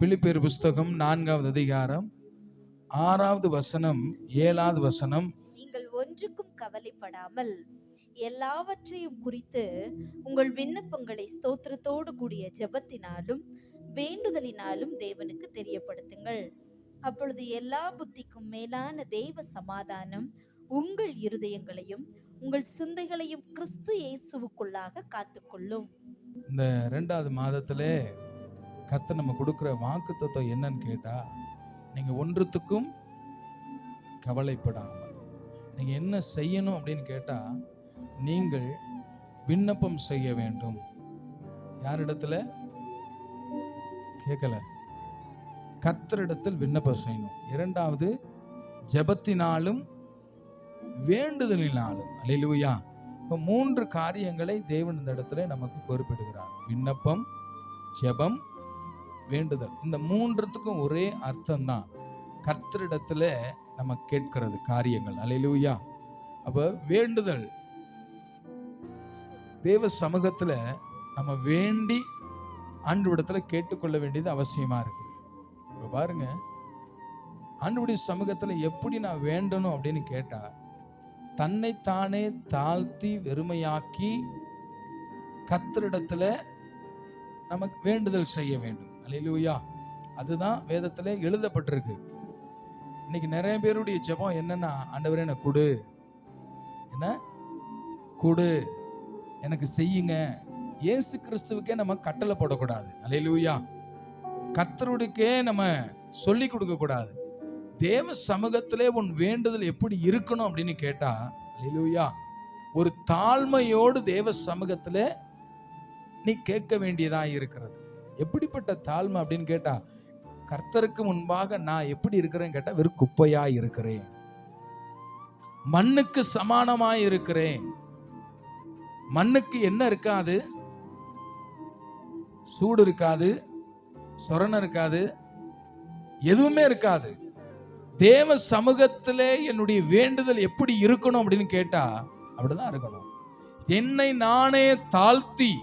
பிலிப்பேர் புஸ்தகம் நான்காவது அதிகாரம் ஆறாவது வசனம் ஏழாவது வசனம். நீங்கள் ஒன்றுக்கும் கவலைப்படாமல் எல்லாவற்றையும் குறித்து உங்கள் விண்ணப்பங்களை ஸ்தோத்திரத்தோடு கூடிய ஜெபத்தினாலும் வேண்டுதலினாலும் தேவனுக்கு தெரியப்படுத்துங்கள். அப்பொழுது எல்லா புத்திக்கும் மேலான தெய்வ சமாதானம் உங்கள் இருதயங்களையும் உங்கள் சிந்தைகளையும் கிறிஸ்து இயேசுவுக்குள்ளாக காத்துக்கொள்ளும். இந்த ரெண்டாவது மாதத்திலே கத்த நம்ம கொடுக்குற வாக்கு தத்துவம் என்னன்னு கேட்டா நீங்க ஒன்றுத்துக்கும் கவலைப்படாமல் நீங்க என்ன செய்யணும் அப்படின்னு கேட்டா நீங்கள் விண்ணப்பம் செய்ய வேண்டும். யாரிடத்துல கேட்கல கத்தரிடத்தில் விண்ணப்பம் செய்யணும். இரண்டாவது ஜெபத்தினாலும் வேண்டுதலினாலும். அல்லேலூயா இப்போ மூன்று காரியங்களை தேவன் இந்த இடத்துல நமக்கு குறிப்பிடுகிறார். விண்ணப்பம் ஜெபம் வேண்டுதல். இந்த மூன்றுத்துக்கும் ஒரே அர்த்தம் தான் கர்த்தரிடத்துல நம்ம கேட்கிறது காரியங்கள். அலையிலூயா அப்ப வேண்டுதல். தேவ சமூகத்துல நம்ம வேண்டி ஆண்டவரிடத்துல கேட்டுக்கொள்ள வேண்டியது அவசியமா இருக்கு. இப்ப பாருங்க. ஆண்டுடைய சமூகத்துல எப்படி நான் வேண்டணும் அப்படின்னு கேட்டா தன்னைத்தானே தாழ்த்தி வெறுமையாக்கி கர்த்தரிடத்துல நமக்கு வேண்டுதல் செய்ய வேண்டும். அலையிலூயா அதுதான் வேதத்தில் எழுதப்பட்டிருக்கு. இன்னைக்கு நிறைய பேருடைய ஜெபம் என்னன்னா ஆண்டவரே எனக்கு கொடு. என்ன? கொடு. எனக்கு செய்யுங்க. இயேசு கிறிஸ்துவுக்கே நம்ம கட்டளை போடக்கூடாது. அலையிலூயா கர்த்தருடைக்கே நம்ம சொல்லி கொடுக்க கூடாது தேவ சமூகத்திலே உன் வேண்டுதல் எப்படி இருக்கணும் அப்படின்னு கேட்டா அலையிலூயா ஒரு தாழ்மையோடு தேவ சமூகத்திலே நீ கேட்க வேண்டியதா இருக்கிறது. எப்படிப்பட்ட தாழ்மை அப்படின்னு கேட்டா கர்த்தருக்கு முன்பாக நான் எப்படி இருக்கிறேன்னு கேட்டா வெறும் குப்பையா இருக்கிறேன். மண்ணுக்கு சமானமாய் இருக்கிறேன். மண்ணுக்கு என்ன இருக்காது? சூடு இருக்காது சொரணம் இருக்காது எதுவுமே இருக்காது. தேவ சமூகத்திலே என்னுடைய வேண்டுதல் எப்படி இருக்கணும் அப்படின்னு கேட்டா அப்படிதான் இருக்கணும். என்னை நானே தாழ்த்தி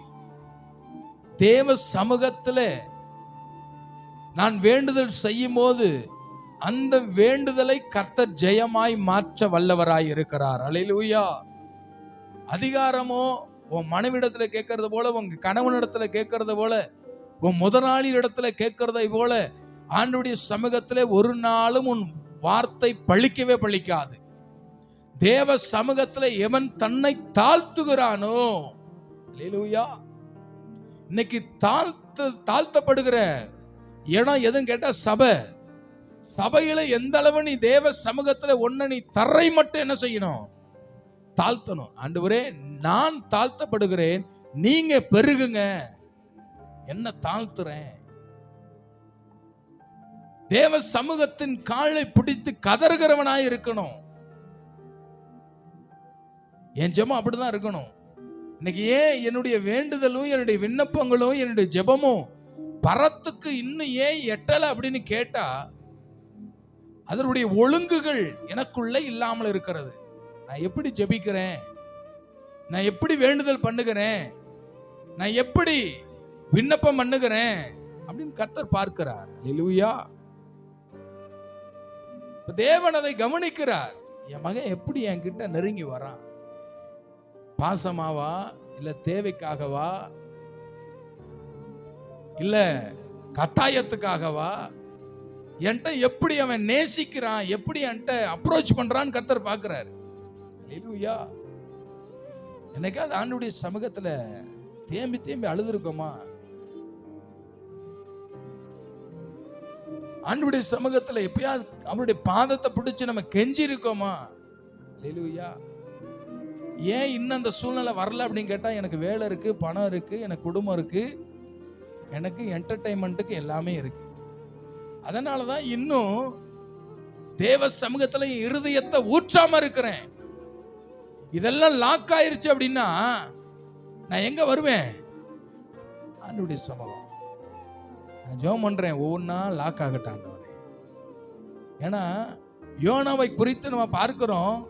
தேவ சமூகத்தில் நான் வேண்டுதல் செய்யும் போது அந்த வேண்டுதலை கர்த்தர் ஜெயமாய் மாற்ற வல்லவராய் இருக்கிறார். அலையிலூயா அதிகாரமோ உன் மனைவிடத்தில் கேட்கறது போல உங்க கணவனிடத்துல கேட்கறது போல உன் முதலாளி இடத்துல கேட்கறதை போல ஆண்டுடைய சமூகத்தில் ஒரு நாளும் உன் வார்த்தை பழிக்கவே பழிக்காது. தேவ சமூகத்தில் எவன் தன்னை தாழ்த்துகிறானோ அல்லேலூயா இன்னைக்கு தாழ்த்த தாழ்த்தப்படுகிற இடம் எதுன்னு கேட்டா சபை. சபையில எந்த அளவு நீ தேவ சமூகத்துல ஒன்ன நீ தரை மட்டும் என்ன செய்யணும்? தாழ்த்தணும். ஆண்டவரே நான் தாழ்த்தப்படுகிறேன் நீங்க பெருகுங்க. என்ன தாழ்த்துறேன்? தேவ சமூகத்தின் காலை பிடித்து கதறுகிறவனாய் இருக்கணும். என் ஜெபம் அப்படிதான் இருக்கணும். இன்னைக்கு ஏன் என்னுடைய வேண்டுதலும் என்னுடைய விண்ணப்பங்களும் என்னுடைய ஜெபமும் பரத்துக்கு இன்னும் ஏன் எட்டலை அப்படின்னு கேட்டா அதனுடைய ஒழுங்குகள் எனக்குள்ள இல்லாமல் இருக்கிறது. நான் எப்படி ஜெபிக்கிறேன்? நான் எப்படி வேண்டுதல் பண்ணுகிறேன்? நான் எப்படி விண்ணப்பம் பண்ணுகிறேன்? அப்படின்னு கர்த்தர் பார்க்கிறார். லூயா தேவன் அதை கவனிக்கிறார். என் மகன் எப்படி என்கிட்ட நெருங்கி வரான்? பாசமாவா? இல்ல தேவைக்காகவா? இல்ல கட்டாயத்துக்காகவா? என்கிட்ட எப்படி அவன் நேசிக்கிறான்? எப்படி என்கிட்ட அப்ரோச் பண்றான்னு கத்தர் பார்க்கிறார். ஹalleluya என்னைக்காவது ஆண்டுடைய சமூகத்துல தேம்பி தேம்பி அழுதுருக்கோமா? ஆண்டுடைய சமூகத்துல எப்பயாவது அவருடைய பாதத்தை பிடிச்சு நம்ம கெஞ்சி இருக்கோமா லெலுயா ஏன் இன்னும் அந்த சூழ்நிலை வரல அப்படின்னு கேட்டால் எனக்கு வேலை இருக்கு பணம் இருக்கு எனக்கு குடும்பம் இருக்கு எனக்கு என்டர்டைன்மெண்ட்டுக்கு எல்லாமே இருக்கு. அதனால தான் இன்னும் தேவ சமூகத்தில் இருதயத்தை ஊற்றாம இருக்கிறேன். இதெல்லாம் லாக் ஆயிருச்சு அப்படின்னா நான் எங்க வருவேன்? ஆண்டுடைய சமூகம். நான் ஜோம் பண்றேன் ஒவ்வொன்றா லாக் ஆகட்டும் ஏன்னா யோனாவை குறித்து நம்ம பார்க்கிறோம்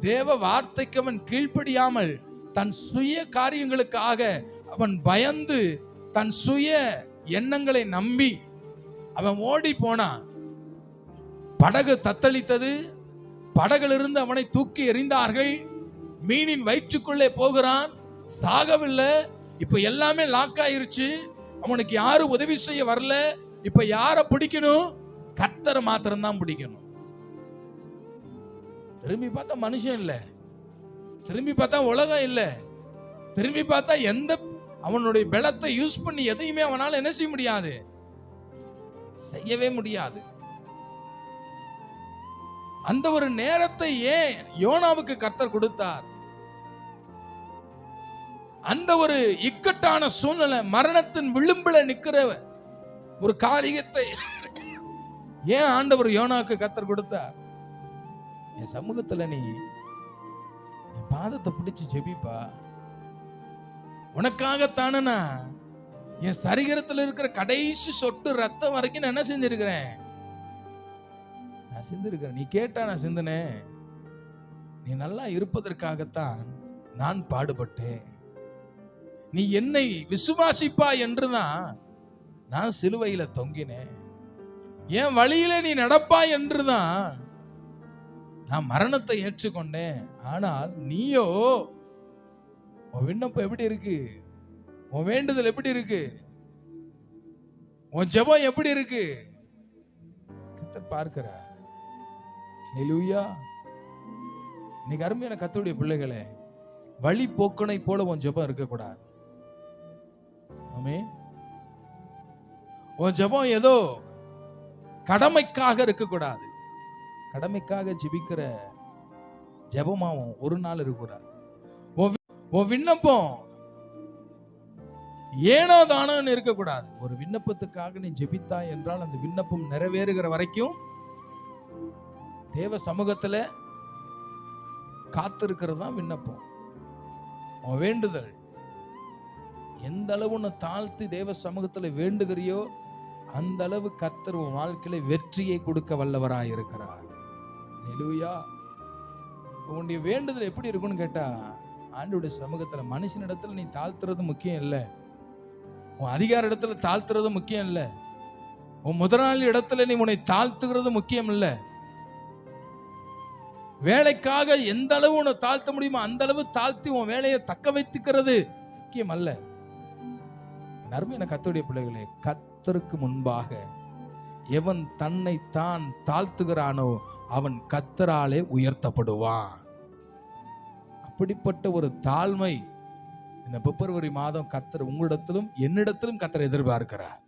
தேவ வார்த்தைக்கு அவன் கீழ்ப்படியாமல் தன் சுய காரியங்களுக்காக அவன் பயந்து தன் சுய எண்ணங்களை நம்பி அவன் ஓடி போனான் படகு தத்தளித்தது. படகிலிருந்து அவனை தூக்கி எறிந்தார்கள். மீனின் வயிற்றுக்குள்ளே போகிறான். சாகவில்லை. இப்ப எல்லாமே லாக் ஆயிருச்சு. அவனுக்கு யாரும் உதவி செய்ய வரல. இப்ப யாரை பிடிக்கணும்? கத்தரை மாத்திரம்தான் பிடிக்கணும். திரும்பி பார்த்தா மனுஷன் இல்ல. திரும்பி பார்த்தா உலகம் இல்ல. திரும்பி பார்த்தா எந்த அவனுடைய பலத்தை யூஸ் பண்ணி எதையுமே அவனால என்ன செய்ய முடியாது. செய்யவே முடியாது. அந்த ஒரு நேரத்தை ஏன் யோனாவுக்கு கர்த்தர் கொடுத்தார்? அந்த ஒரு இக்கட்டான சூழ்நிலை மரணத்தின் விளிம்புல நிக்கிற ஒரு காரியத்தை ஏன் ஆண்டவர் யோனாவுக்கு கத்தர் கொடுத்தார்? என் சமூகத்துல நீ என் பாதத்தை பிடிச்சு ஜெபிப்பா. உனக்காகத்தானே நான் என் சரீரத்தில் இருக்கிற கடைசி சொட்டு ரத்தம் வரைக்கும் நான் என்ன செஞ்சிருக்கிறேன்? நான் சிந்திருக்கிறேன். நீ கேட்டா நான் சிந்தினேன். நீ நல்லா இருப்பதற்காகத்தான் நான் பாடுபட்டேன். நீ என்னை விசுவாசிப்பா என்றுதான் நான் சிலுவையில தொங்கினேன். என் வழியில நீ நடப்பா என்றுதான் நான் மரணத்தை ஏற்றுக்கொண்டேன். ஆனால் நீயோ உன் விண்ணப்பம் எப்படி இருக்கு? உன் வேண்டுதல் எப்படி இருக்கு? உன் ஜெபம் எப்படி இருக்கு? கத்தர் பார்க்கிறார். நெலுயா இன்னைக்கு அருமையான கத்தருடைய பிள்ளைகளே வழி போக்கனை போல உன் ஜெபம் இருக்கக்கூடாது. ஆமே உன் ஜெபம் ஏதோ கடமைக்காக இருக்கக்கூடாது. கடமைக்காக ஜெபிக்கிற ஜெபமாவும் ஒரு நாள் இருக்கக்கூடாது. உன் விண்ணப்பம் ஏனோ தானோன்னு இருக்கக்கூடாது. ஒரு விண்ணப்பத்துக்காக நீ ஜெபித்தாய் என்றால் அந்த விண்ணப்பம் நிறைவேறுகிற வரைக்கும் தேவ சமூகத்துல காத்திருக்கிறது தான் விண்ணப்பம். உன் வேண்டுதல். எந்த அளவு உன்னை தாழ்த்தி தேவ சமூகத்துல வேண்டுகிறியோ அந்த அளவு கத்தர் உன் வாழ்க்கையில வெற்றியை கொடுக்க வல்லவராய் இருக்கிறார் ஹalleluya. உன்னுடைய வேண்டுதல் எப்படி இருக்கும்னு கேட்டா சமூகத்தில் சமூகத்துல மனுஷனிடத்துல நீ தாழ்த்துறது முக்கியம் இல்லை. உன் அதிகார இடத்துல தாழ்த்துறது முக்கியம் இல்லை. உன் முதலாளி இடத்துல நீ உன்னை தாழ்த்துகிறது முக்கியம் இல்லை. வேலைக்காக எந்த அளவு உன்னை தாழ்த்த முடியுமோ அந்த அளவு தாழ்த்தி உன் வேலையை தக்க வைத்துக்கிறது முக்கியம் அல்ல. நர்மையான கத்துடைய பிள்ளைகளே கத்தருக்கு முன்பாக எவன் தன்னை தான் தாழ்த்துகிறானோ அவன் கத்தராலே உயர்த்தப்படுவான். அப்படிப்பட்ட ஒரு தாழ்மை இந்த பிப்ரவரி மாதம் கத்தர் உங்களிடத்திலும் என்னிடத்திலும் கத்தர் எதிர்பார்க்கிறார்.